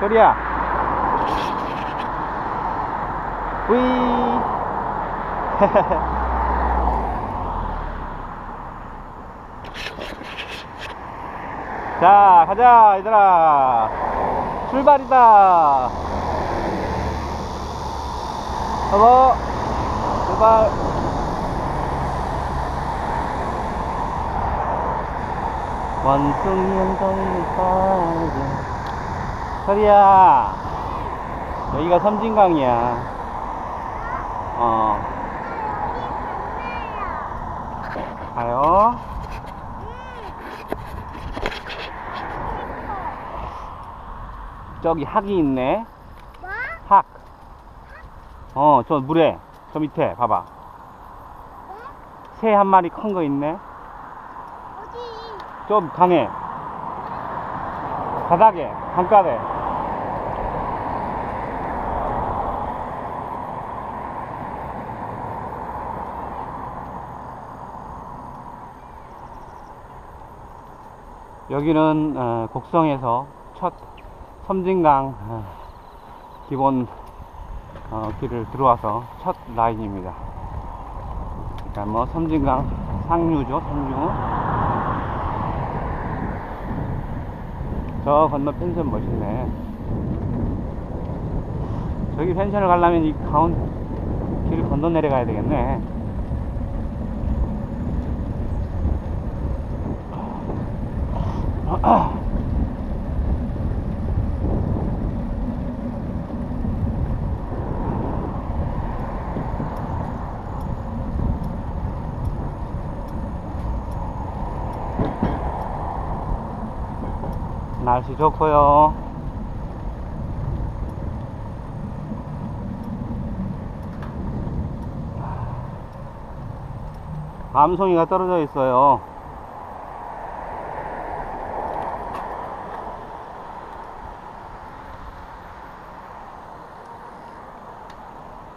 소리야. 후이. 자, 가자, 얘들아. 출발이다. 여보, 출발. 원숭이 빠져. 서리야, 여기가 섬진강이야. 어, 가요. 저기 학이 있네. 뭐? 학. 어, 저 물에, 저 밑에, 봐봐. 새 한 마리 큰 거 있네. 어디? 좀 강해. 바닥에, 강가에. 여기는 어, 곡성에서 첫 섬진강 어, 기본 어, 길을 들어와서 첫 라인입니다. 그러니까 뭐 섬진강 상류죠, 상류. 저 건너 펜션 멋있네. 저기 펜션을 가려면 이 가운 길을 건너 내려가야 되겠네. 날씨 좋고요. 암송이가 떨어져 있어요.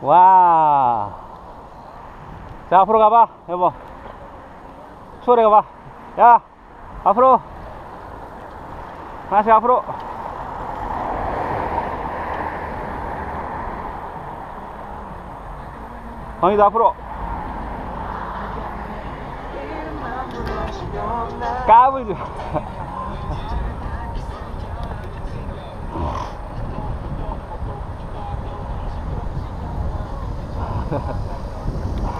와. 자, 앞으로 가봐, 여보. 수월해 가봐. 야, 앞으로. 하나씩 앞으로. 광희도 앞으로. 까불지.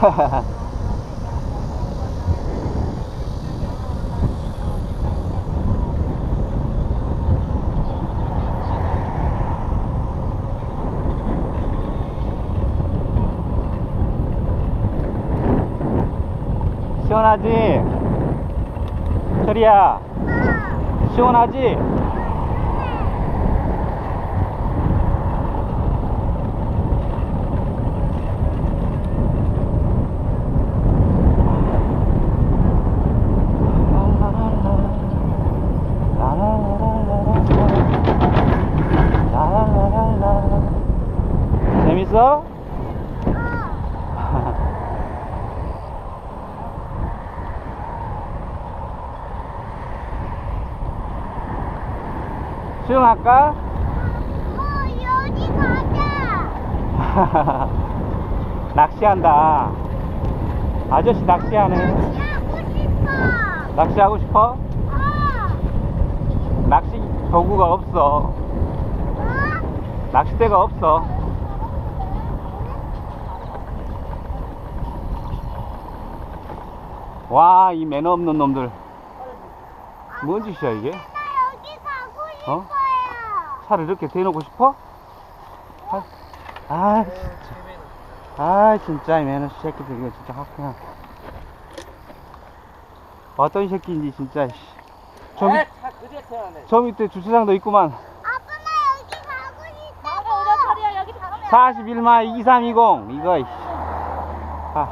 시원하지? 철이야, 시원하지? 재밌어? 수영할까? 어, 여기 가자. 낚시한다. 아저씨 낚시하네. 하고 싶어. 낚시하고 싶어? 어. 낚시 도구가 없어. 어? 낚싯대가 없어. 와, 이 매너 없는 놈들. 뭔 짓이야, 이게? 어? 차를 이렇게 대놓고 싶어? 아, 아, 진짜. 아, 진짜, 이 매너 새끼들, 이거 진짜 확 그냥. 어떤 새끼인지, 진짜, 씨. 저, 밑, 태어나네. 저 밑에 주차장도 있구만. 아빠 나 여기 가고 싶다고. 나가 오자 철이야 여기 잠깐만 41마 2320 이거 이씨. 아,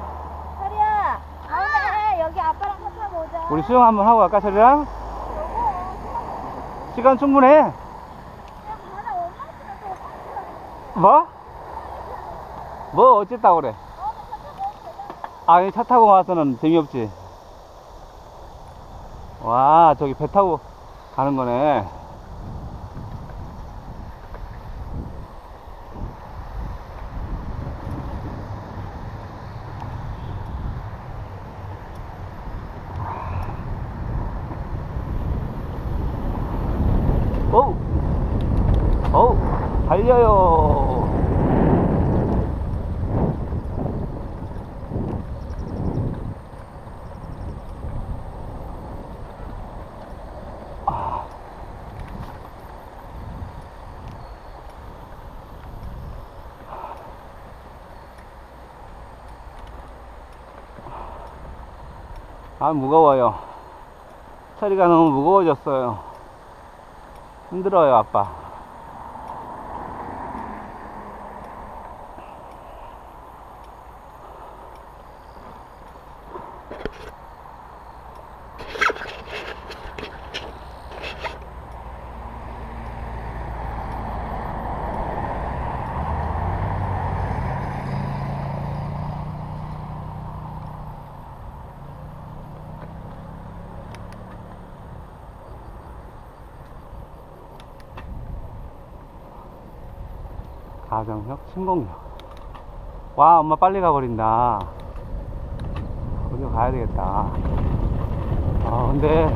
철이야 다음에 여기 아빠랑 차 타고 오자 우리 수영 한번 하고 갈까 철이랑? 시간 충분해. 뭐? 뭐 어쨌다고 그래? 아, 차 타고 와서는 재미없지. 와 저기 배 타고 가는 거네 어우, 달려요. 아. 아, 무거워요. 처리가 너무 무거워졌어요. 힘들어요, 아빠. 가정역, 신공역. 와, 엄마 빨리 가버린다. 가야 되겠다. 아, 근데.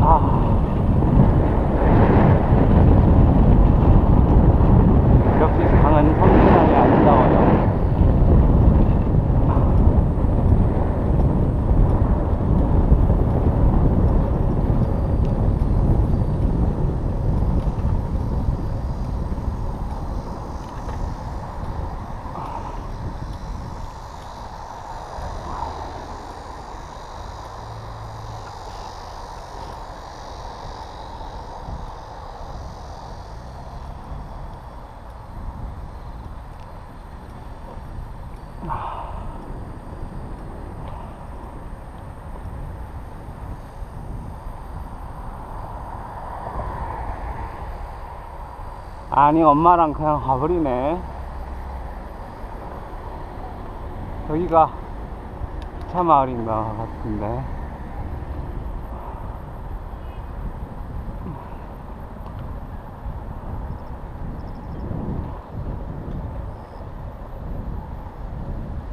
아. 역시 강은 성진함이 아름다워요. 아니 엄마랑 그냥 가버리네. 여기가 기차 마을인 것 같은데